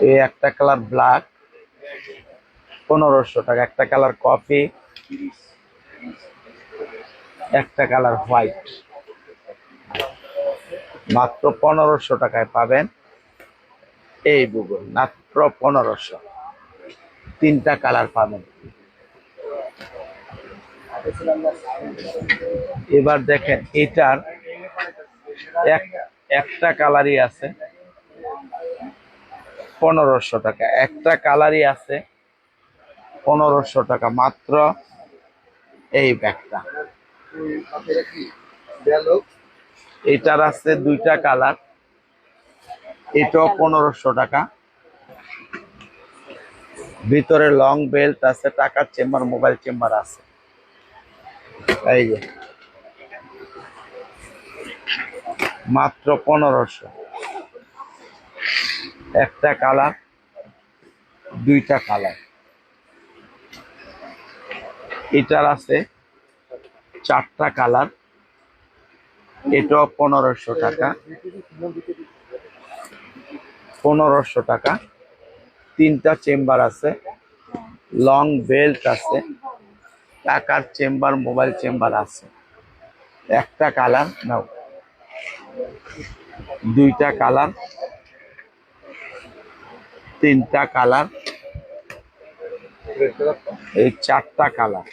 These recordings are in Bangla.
এই একটা কালার ব্ল্যাক, পনেরোশো টাকা। একটা কালার কফি, একটা কালার হোয়াইট। মাত্র পনেরোশো টাকায় পাবেন এই বুগুল মাত্র পনেরোশো। তিনটা কালার পাবেন। এবার দেখেন এটার এক- একটা কালারই আছে। পনেরোশো টাকা। একটা কালারই আছে, পনেরোশো টাকা। মাত্র এই ব্যাগটা। এটার আছে দুইটা কালার। এটাও পনেরোশো টাকা। ভিতরে লং বেল্ট আছে, টাকার চেম্বার মোবাইল চেম্বার আছে। এই যে। মাত্র পনেরোশো। একটা কালার, দুইটা কালার। এটার আছে চারটা কালার, এটাও পনেরোশো টাকা। পনেরোশো টাকা। তিনটা চেম্বার আছে, লং বেল্ট আছে, টাকার চেম্বার, মোবাইল চেম্বার আছে। একটা কালার, নাও। দুইটা কালার, তিনটা কালার, এই চারটা কালার,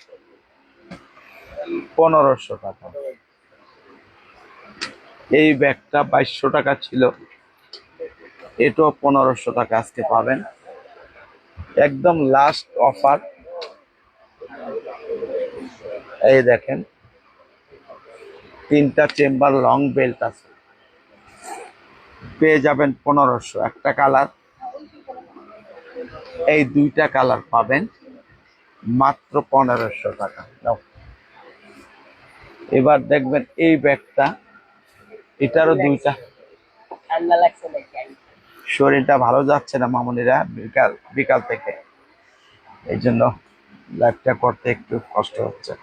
পনেরোশো টাকা। এই ব্যাগটা বাইশশো টাকা ছিল। এটাও পনেরোশো টাকা আজকে পাবেন। একদম লাস্ট অফার এই দেখেন তিনটা চেম্বার লং বেল্ট আছে। পেয়ে যাবেন পনেরোশো। একটা কালার এই দুইটা কালার পাবেন মাত্র পনেরোশো টাকা। এবার দেখবেন এই ব্যাগটা এটারও দুইটা। শরীরটা ভালো যাচ্ছে না মামুনিরা বিকাল বিকাল থেকে। এই জন্য লাইভটা করতে একটু কষ্ট হচ্ছে।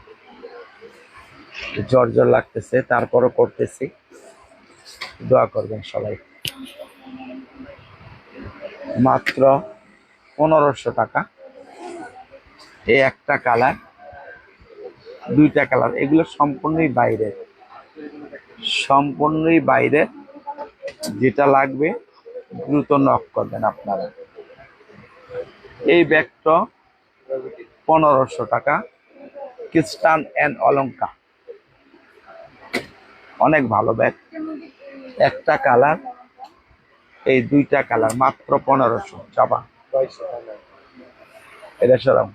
জ্বর জ্বর লাগতেছে, তারপরও করতেছি। দোয়া করবেন সবাই। মাত্র পনেরোশো টাকা। এই একটা কালার, দুইটা কালার, এগুলো সম্পূর্ণই বাইরে সম্পূর্ণই বাইরে যেটা লাগবে দ্রুত নক করবেন আপনারা। এই ব্যাগটা পনেরোশো টাকা খ্রিস্টান অ্যান্ড অলঙ্কা অনেক ভালো ব্যাগ। একটা কালার এই দুইটা কালার মাত্র পনেরোশো চাপা এটা সরাম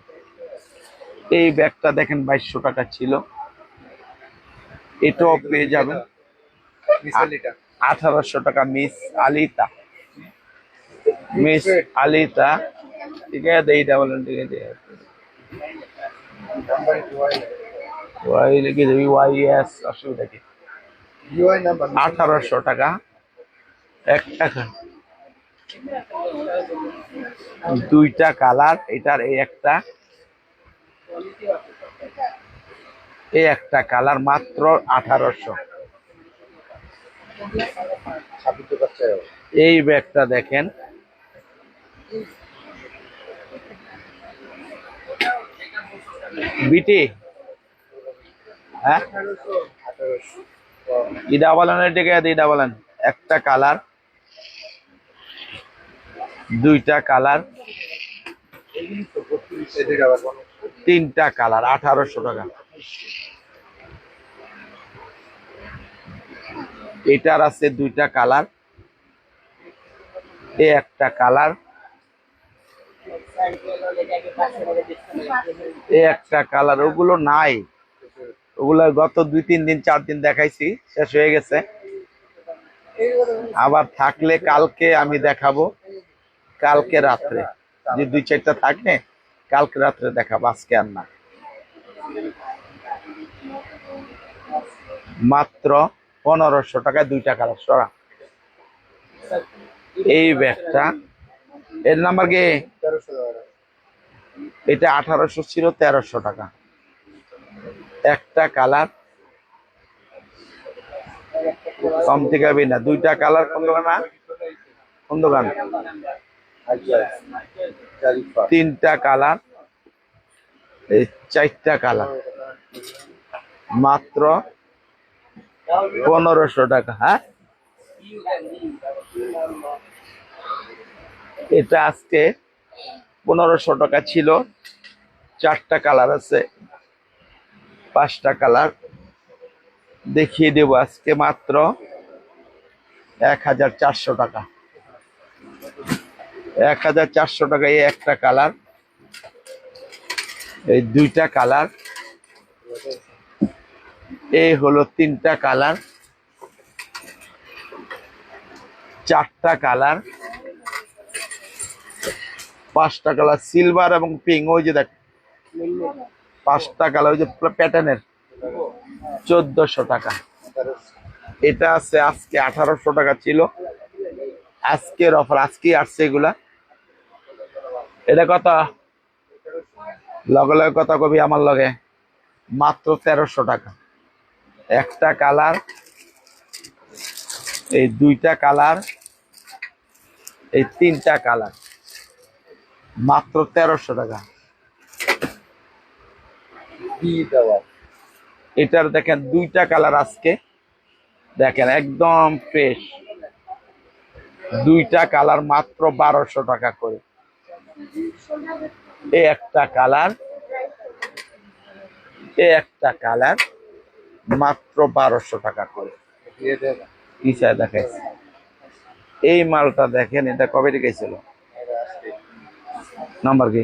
এই ব্যাগটা দেখেন বাইশশো টাকা ছিল। এটাও পেয়ে যাবেন। আঠারোশো টাকা মিস আলিতা। মিস আলিতা। ঠিক আছে এইটা বলেন ঠিক আছে ওয়াই লিখে দেবি ওয়াই এস অসুবিধা কি? আঠারোশো টাকা। এক টাকা। দুইটা কালার এটার এই একটা। এই একটা কালার মাত্র আঠারোশো। এই ব্যাগটা দেখেন। বিটি? হ্যাঁ? ইডা বলেন এটাকে ইডা বলেন একটা কালার, দুইটা কালার, তিনটা কালার, আঠারোশো টাকা। এটার আছে দুইটা কালার, এ একটা কালার, এ একটা কালার, ওগুলো নাই। ওগুলো গত দুই তিন দিন চার দিন দেখাইছি শেষ হয়ে গেছে। আবার থাকলে কালকে আমি দেখাবো। কালকে রাত্রে। যে দুই চারটা থাকবে কালকে রাত্রে দেখাবো আজকে আর না। মাত্র পনেরোশো টাকায় দুইটা কালার সরা। এই ব্যাগটা এর নাম্বার কি? এটা আঠারোশো ছিল তেরোশো টাকা। একটা কালার। কম থেকে হবে না দুইটা কালার কোন দোকান না? কোন দোকান? তিনটা কালার। এই চারটা কালার। মাত্র পনেরোশো টাকা হ্যাঁ? এটা আজকে পনেরোশো টাকা ছিল। চারটা কালার আছে। পাঁচটা কালার দেখিয়ে দেব আজকে মাত্র এক হাজার চারশো টাকা। এক হাজার চারশো টাকা এই একটা কালার, এই দুইটা কালার এই হলো তিনটা কালার, চারটা কালার, পাঁচটা কালার, সিলভার এবং পিঙ্ক। ওই যে দেখ পাঁচটা কালার, ওই যে প্যাটার্নের চোদ্দশো টাকা। এটা আছে আজকে আঠারোশো টাকা ছিল। আজকের অফার আজকে আসছে এগুলা। এটা কত? লগে লগে কথা কবি আমার লগে? মাত্র তেরোশো টাকা। একটা কালার, এই দুইটা কালার, এই তিনটা কালার। মাত্র তেরোশো টাকা। এটার দেখেন দুইটা কালার আজকে। দেখেন একদম ফ্রেশ দুইটা কালার মাত্র বারোশো টাকা করে। এ একটা কালার এ একটা কালার মাত্র বারোশো টাকা করে। ইচ্ছা দেখাইছে এই মালটা দেখেন এটা কবে রেখেছিল নাম্বার কি?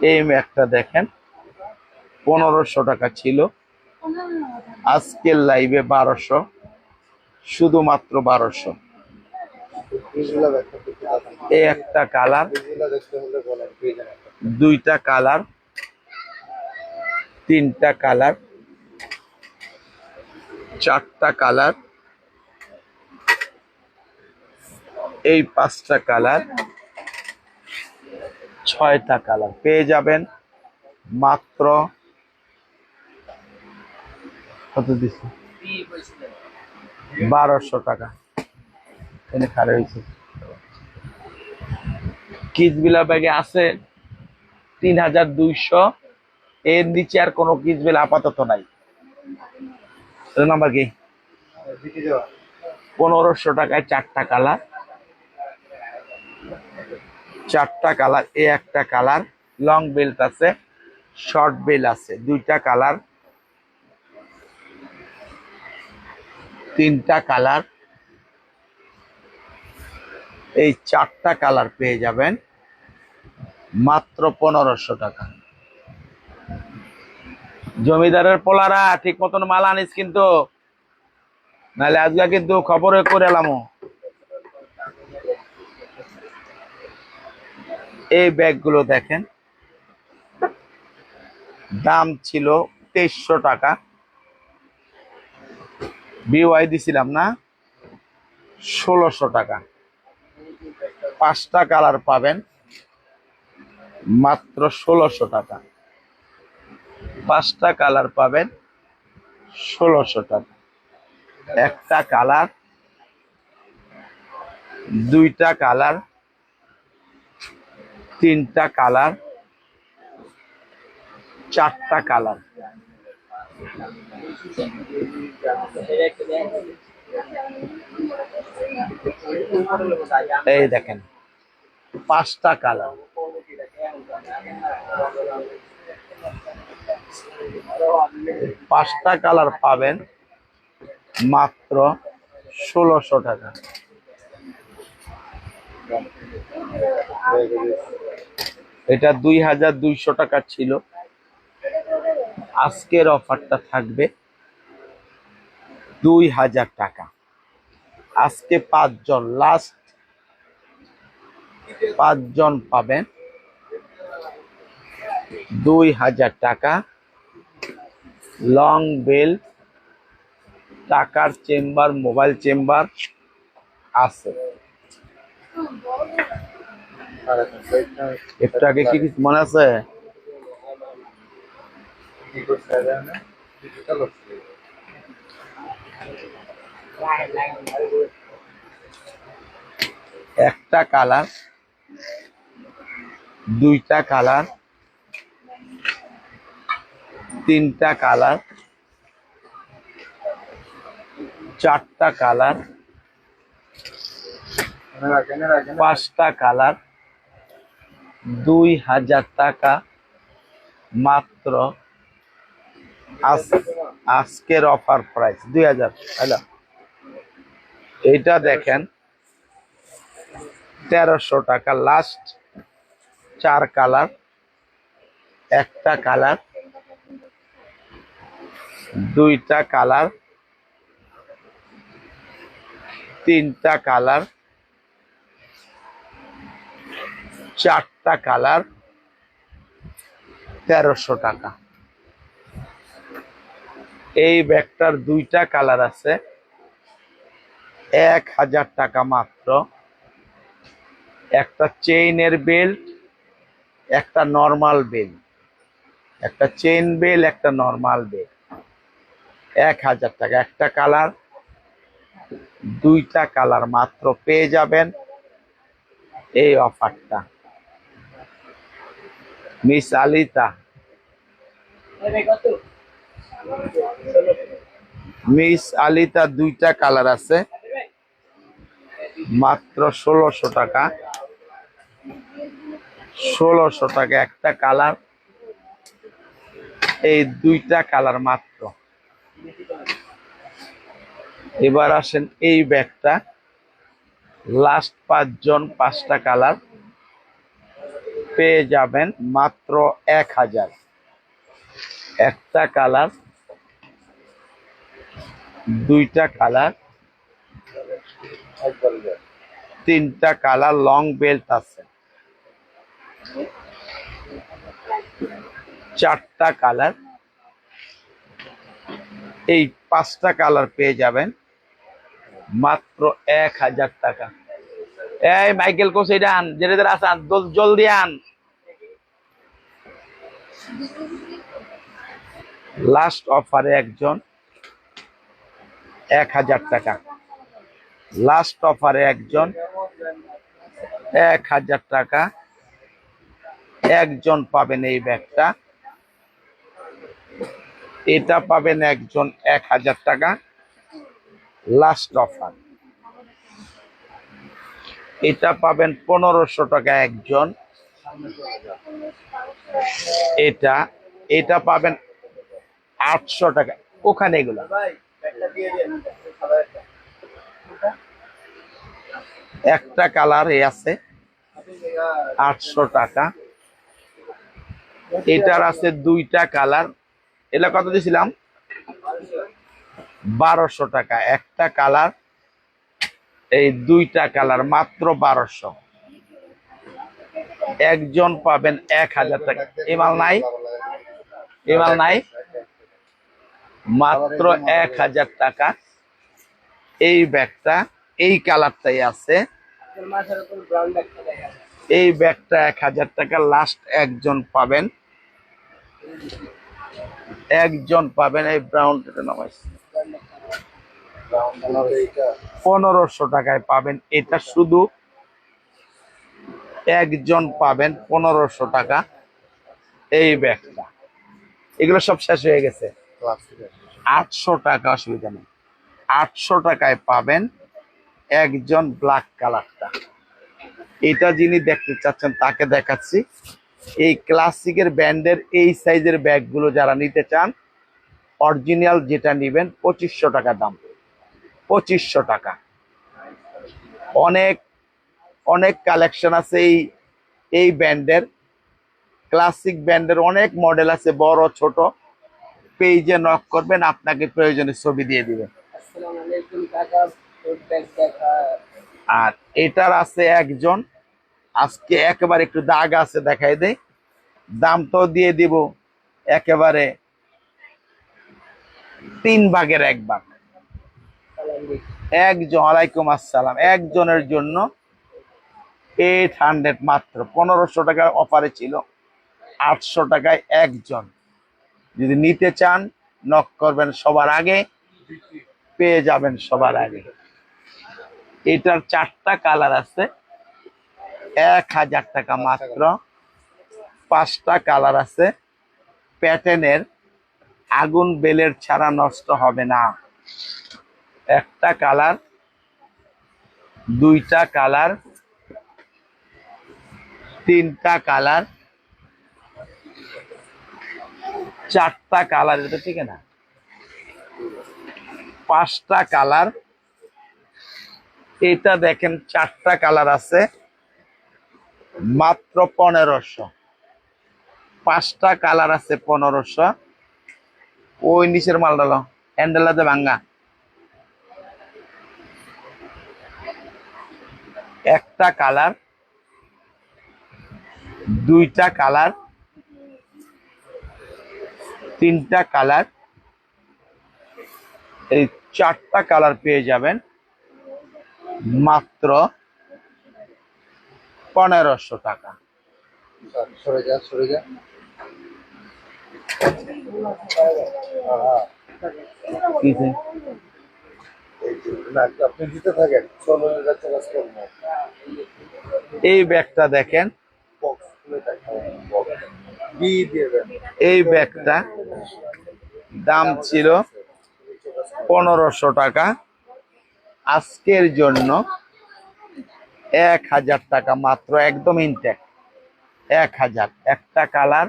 এই একটা দেখেন, পনেরোশো টাকা ছিল। আজকের লাইভে বারোশো, শুধুমাত্র বারোশো। এই একটা কালার দুইটা কালার তিনটা কালার চারটা কালার এই পাঁচটা কালার ছয়টা কালার পেয়ে যাবেন। মাত্র কত দিচ্ছে বারোশো টাকা। এখানে খারে হয়েছে কিচবিলা ব্যাগে আছে তিন হাজার দুইশো। এর নিচে আর কোনো কিচবিলা আপাতত নাই। নাম্বার কি? পনেরোশো টাকায় চারটা কালার। চারটা কালার, এ একটা কালার লং বেল্ট আছে শর্ট বেল আছে, দুইটা কালার, তিনটা কালার। এই চারটা কালার পেয়ে যাবেন মাত্র পনেরোশো টাকা। জমিদারের পোলারা, ঠিক মতন মাল আনিস কিন্তু। নাহলে আজকে কিন্তু খবরে করে এলাম। এই ব্যাগগুলো দেখেন। দাম ছিল তেইশশো টাকা। বিওয়াই দিছিলাম না, ষোলোশো টাকা। পাঁচটা কালার পাবেন, মাত্র ষোলোশো টাকা। পাঁচটা কালার পাবেন, ষোলোশো টাকা। একটা কালার, দুইটা কালার তিনটা কালার চারটা কালার। এই দেখেন পাঁচটা কালার। পাঁচটা কালার পাবেন মাত্র ষোলোশো টাকা। এটা দুই হাজার দুইশো টাকা ছিল। আজকের অফারটা থাকবে দুই হাজার টাকা। আজকে পাঁচজন লাস্ট পাঁচজন পাবেন দুই হাজার টাকা। লং বেল টাকার চেম্বার মোবাইল চেম্বার আছে। একটু আগে কি কিছু মনে আছে. একটা কালার, দুইটা কালার, তিনটা কালার, চারটা কালার, পাঁচটা কালার দুই হাজার টাকা মাত্র আজ- আজকের অফার প্রাইস দুই হাজার হ্যালো এইটা দেখেন, তেরোশো টাকা লাস্ট চার কালার একটা কালার দুইটা কালার তিনটা কালার কালার তেরোশো টাকা। এই ব্যাগটার দুইটা কালার আছে। এক হাজার টাকা মাত্র। একটা চেইনের বেল্ট, একটা নর্মাল বেল্ট। একটা চেইন বেল একটা নর্মাল বেল এক হাজার টাকা একটা কালার। দুইটা কালার মাত্র পেয়ে যাবেন এই অফারটা। মিস আলিতা। মিস আলিতা দুইটা কালার আছে। মাত্র ষোলোশো টাকা। ষোলোশো টাকা একটা কালার। এই দুইটা কালার মাত্র। এবার আসেন এই ব্যাগটা। লাস্ট পাঁচজন পাঁচটা কালার। পেয়ে যাবেন মাত্র এক হাজার। একটা কালার, দুইটা কালার, তিনটা কালার, লং বেল্ট আছে। চারটা কালার, এই পাঁচটা কালার পেয়ে যাবেন মাত্র এক হাজার টাকা। এই মাইকেল কোচ, এটা আন, যেটা আছে জলদি আন। লাস্ট অফারে একজন, এক হাজার টাকা। লাস্ট অফারে একজন, এক হাজার টাকা। একজন পাবেন এই ব্যাগটা। এটা পাবেন একজন এক হাজার টাকা। লাস্ট অফার এটা পাবেন পনেরোশো টাকা একজন। এটা এটা পাবেন আটশো টাকা। ওখানে এগুলো। একটা কালার এ আছে, আটশো টাকা। এটার আছে দুইটা কালার। এটা কত দিয়েছিলাম বারোশো টাকা। একটা কালার এই দুইটা কালার মাত্র বারোশো। একজন পাবেন এক হাজার টাকা। এমাল নাই? এমাল নাই? মাত্র এক হাজার টাকা। এই ব্যাগটা, এই কালারটাই আছে. এই ব্যাগটা এক হাজার টাকা। লাস্ট একজন পাবেন। একজন পাবেন এই ব্রাউন নামাইছে। পনেরোশো টাকায় পাবেন। এটা শুধু একজন পাবেন পনেরোশো টাকা এই ব্যাগটা। এগুলো সব শেষ হয়ে গেছে। আটশো টাকা অসুবিধা নেই। আটশো টাকায় পাবেন একজন ব্ল্যাক কালারটা এটা যিনি দেখতে চাচ্ছেন, তাকে দেখাচ্ছি। এই ক্লাসিকের ব্যান্ডের এই সাইজের ব্যাগগুলো যারা নিতে চান অরিজিনাল যেটা নেবেন, পঁচিশশো টাকা দাম। পঁচিশশো টাকা। অনেক অনেক কালেকশন আছে এই এই ব্যান্ডের ক্লাসিক ব্যান্ডের অনেক মডেল আছে বড় ছোট। পেজে নক করবেন আপনাকে প্রয়োজনে ছবি দিয়ে দিবেন. আর এটার আছে একজন আজকে একেবারে একটু দাগ আছে দেখাই দেই। দাম তো দিয়ে দিব একেবারে তিন ভাগের এক ভাগ. একজন ওয়ালাইকুম আসসালাম। একজনের জন্য এইট হান্ড্রেড মাত্র। পনেরোশো টাকার অফারে ছিল। আটশো টাকায় একজন যদি নিতে চান নক করবেন সবার আগে, পেয়ে যাবেন সবার আগে। এটার চারটা কালার আছে। এক হাজার টাকা মাত্র। পাঁচটা কালার আছে। প্যাটার্নের আগুন বেলের ছাড়া নষ্ট হবে না। একটা কালার, দুইটা কালার, তিনটা কালার, চারটা কালার, এটা ঠিক না? পাঁচটা কালার, এটা দেখেন চারটা কালার আছে, মাত্র পনেরোশো। পাঁচটা কালার আছে পনেরোশো। ওই নিচের মাল ডালো হ্যান্ডেলাতে ভাঙ্গা। একটা কালার দুইটা কালার তিনটা কালার এই চারটা কালার পেয়ে যাবেন মাত্র পনেরোশো টাকা। কি আপনি দিতে থাকেন? এই ব্যাগটা দেখেন। এই ব্যাগটা দাম ছিল পনেরোশো টাকা। আজকের জন্য এক হাজার টাকা মাত্র একদম ইনটেক এক হাজার। একটা কালার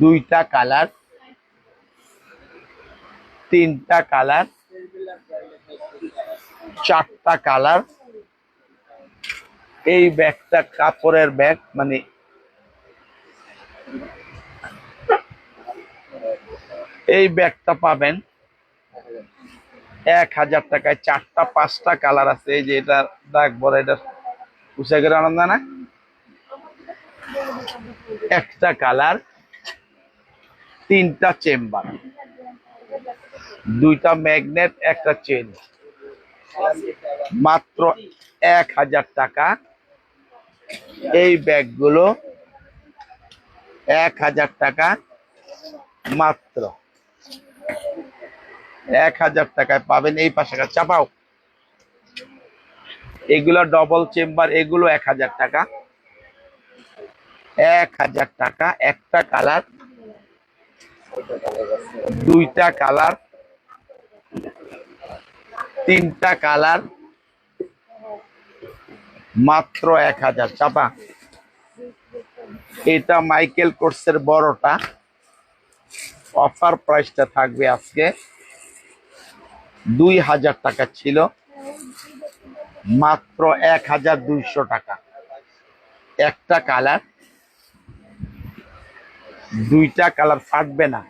দুইটা কালার তিনটা কালার চারটা কালার। এই ব্যাগটা কাপড়ের ব্যাগ মানে এই ব্যাগটা পাবেন এক হাজার টাকায়। চারটা, পাঁচটা কালার আছে, এই যে এটা দাগ বড়, এটা উষাগের আনন্দ না একটা কালার, তিনটা চেম্বার, দুইটা ম্যাগনেট, একটা চেন মাত্র এক হাজার টাকা। এই ব্যাগগুলো এক হাজার টাকা মাত্র। এক হাজার টাকায় পাবেন এই পাশে চাপাও। এগুলো ডবল চেম্বার এগুলো এক হাজার টাকা। এক হাজার টাকা, একটা কালার, দুইটা কালার। তিনটা কালার। মাত্র এক হাজার। চাপা। এটা মাইকেল কোর্সের বড়টা। অফার প্রাইসটা থাকবে আজকে দুই হাজার টাকা ছিল। মাত্র এক হাজার দুইশো টাকা। একটা কালার। দুইটা কালার ফাটবে না।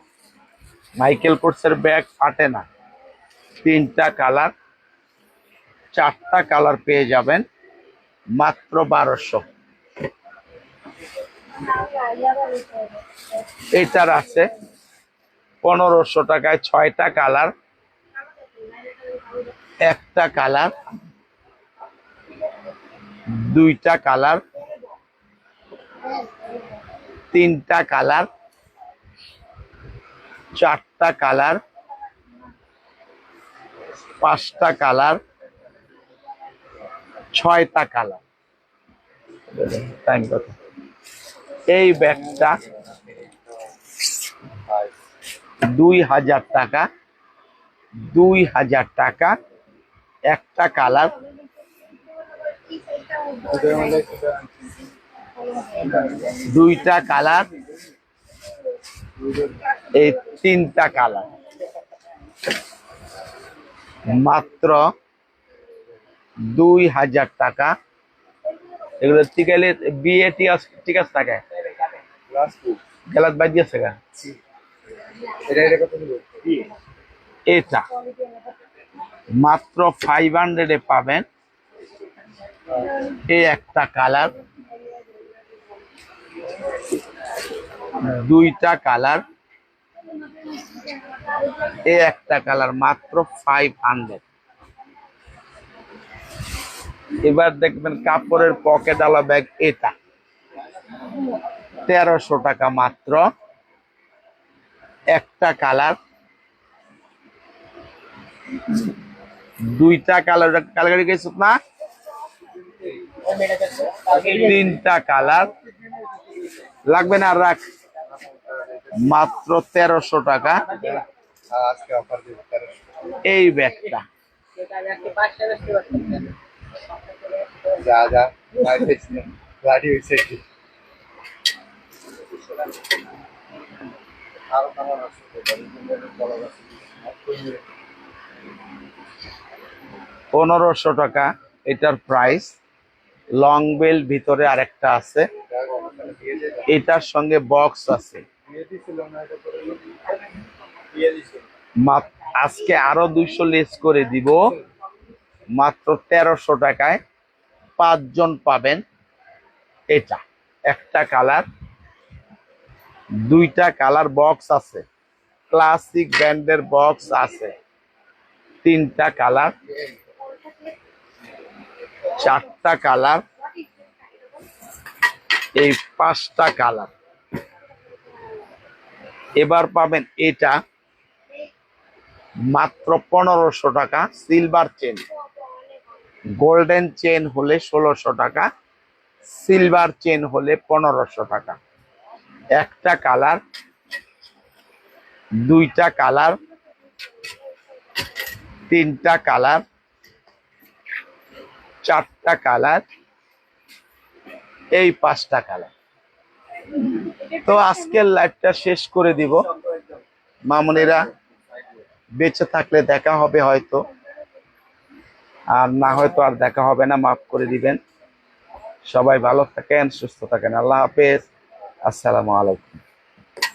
মাইকেল কোর্সের ব্যাগ ফাটে না। তিনটা কালার। চারটা কালার পেয়ে যাবেন, মাত্র বারোশো। এটার আছে পনেরোশো টাকায় ছয়টা কালার, একটা কালার, দুইটা কালার, তিনটা কালার, চারটা কালার, পাঁচটা কালার ছয়টা কালার। এই ব্যাগটা দুই হাজার টাকা, দুই হাজার টাকা, একটা কালার। দুইটা কালার, এই তিনটা কালার। মাত্র দুই হাজার টাকা। এগুলো টিকাইলে বিয়ে টিকাস টিকাস থাকে। গেলাত বাদ দিয়েছে গা। এটা মাত্র ফাইভ হান্ড্রেডে পাবেন। এই একটা কালার। দুইটা কালার। এ একটা কালার মাত্র ফাইভ হান্ড্রেড এবার দেখবেন কাপড়ের পকেট আলা ব্যাগ এটা। তেরোশো টাকা মাত্র। একটা কালার দুইটা কালার কালার গেছে না? তিনটা কালার লাগবে না রাখ। মাত্র তেরোশো টাকা। এই ব্যাগটা যা যা। গাড়ি হয়েছে কি আরও কেমন আছে পনেরোশো টাকা এটার প্রাইস লং বেল ভিতরে আরেকটা আছে। এটার সঙ্গে বক্স আছে। আজকে আরও দুইশো লেস করে দিব। মাত্র তেরোশো টাকায় পাঁচজন পাবেন এটা। একটা কালার, দুইটা কালার বক্স আছে। ক্লাসিক ব্র্যান্ডের বক্স আছে। তিনটা কালার, চারটা কালার, এই পাঁচটা কালার। এবার পাবেন এটা মাত্র পনেরোশো টাকা সিলভার চেন গোল্ডেন চেন হলে ষোলোশো টাকা সিলভার চেন হলে পনেরোশো টাকা। একটা কালার দুইটা কালার তিনটা কালার চারটা কালার এই পাঁচটা কালার তো আজকের লাইভটা শেষ করে দিব। মামুনিরা বেঁচে থাকলে দেখা হবে হয়তো। আর না হয়তো আর দেখা হবে না, মাফ করে দিবেন। সবাই ভালো থাকেন, সুস্থ থাকেন। আল্লাহ হাফেজ। আসসালামু আলাইকুম।